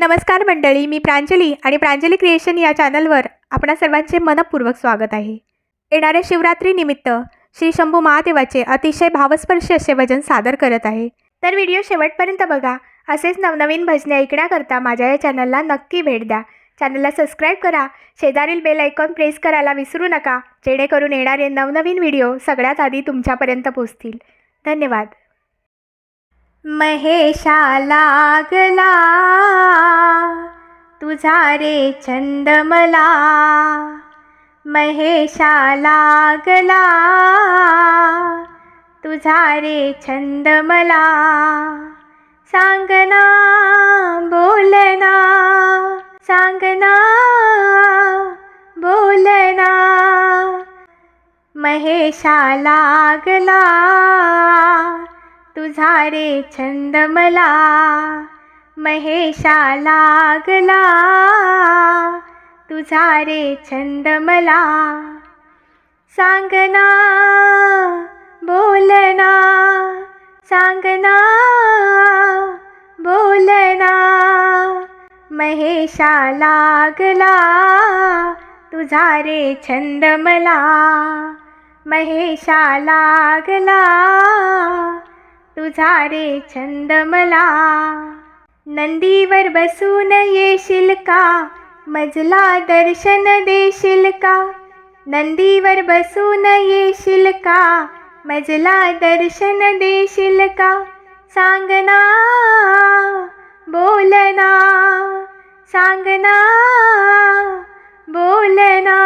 नमस्कार मंडळी मी प्रांजली आणि प्रांजली क्रिएशन या चॅनलवर आपणा सर्वांचे मनपूर्वक स्वागत आहे. येणाऱ्या शिवरात्रीनिमित्त श्री शंभू महादेवाचे अतिशय भावस्पर्शी असे भजन सादर करत आहे. तर व्हिडिओ शेवटपर्यंत बघा. असेच नवनवीन भजने ऐकण्याकरता माझ्या या चॅनलला नक्की भेट द्या. चॅनलला सबस्क्राईब करा. शेजारील बेल ऐकॉन प्रेस करायला विसरू नका जेणेकरून येणारे नवनवीन व्हिडिओ सगळ्यात आधी तुमच्यापर्यंत पोहोचतील. धन्यवाद. महेशा लागला. तुझा रे छंद मला महेशा लागला तुझा रे छंद मला सांगना बोलना सांगना बोलना महेशा लागला तुझा रे छंद मला महेशा लागला. तुझा रे छंद मला. सांगना बोलना सांगना बोलना महेशा लागला. तुझा रे छंद मला. महेशा लागला. तुझा रे छंद मला. नंदीवर बसून येशील का? मजला दर्शन देशील का? नंदीवर बसून येशील का? मजला दर्शन देशील का? सांगना बोलना सांगना बोलना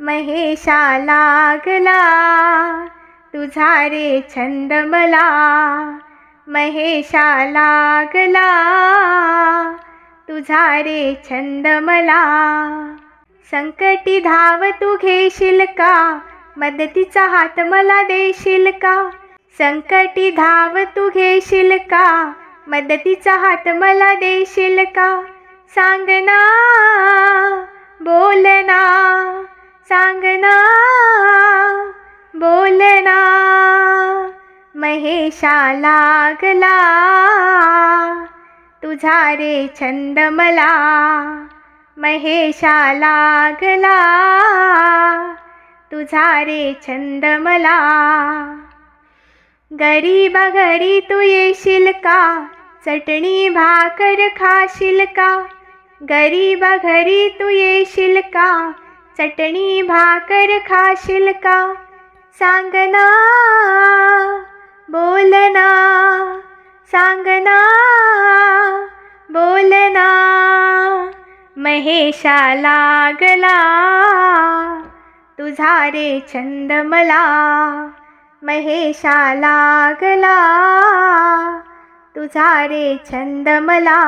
महेशा लागला तुझा रे छंद मला. महेशा लागला. तुझा रे छंद मला. संकटी धाव तू घेशील का? मदतीचा हात मला देशील का? संकटी धाव तू घेशील का? मदतीचा हात मला देशील का? सांगना बोलना सांगना बोलना महेशा लागला तुझा रे छंद मला महेशा लागला. तुझा रे छंद मला गरीब घरी तू येशील का? चटणी भाकर खाशील का? गरीब घरी तू येशील का? चटणी भाकर खाशील का? सांगना बोलना सांगना बोलना महेशा लागला तुझा रे छंद मला महेशा लागला तुझा रे छंद मला.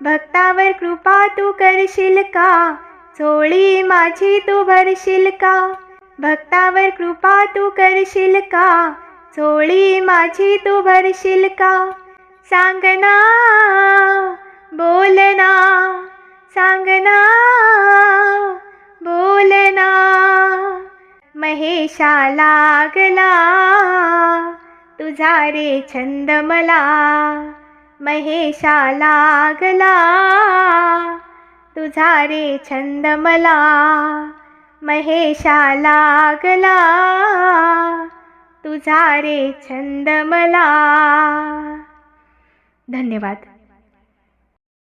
भक्तावर कृपा तू करशील का? चोळी माझी तू भरशील का? भक्तावर कृपा तू करशील का? झोळी माझी तू भरशील का? सांगना बोलना सांगना बोलना महेशा लागला तुझा रे छंद मला. महेशा लागला तुझा रे छंद मला. महेशा लागला तुझा रे छंद मला. धन्यवाद.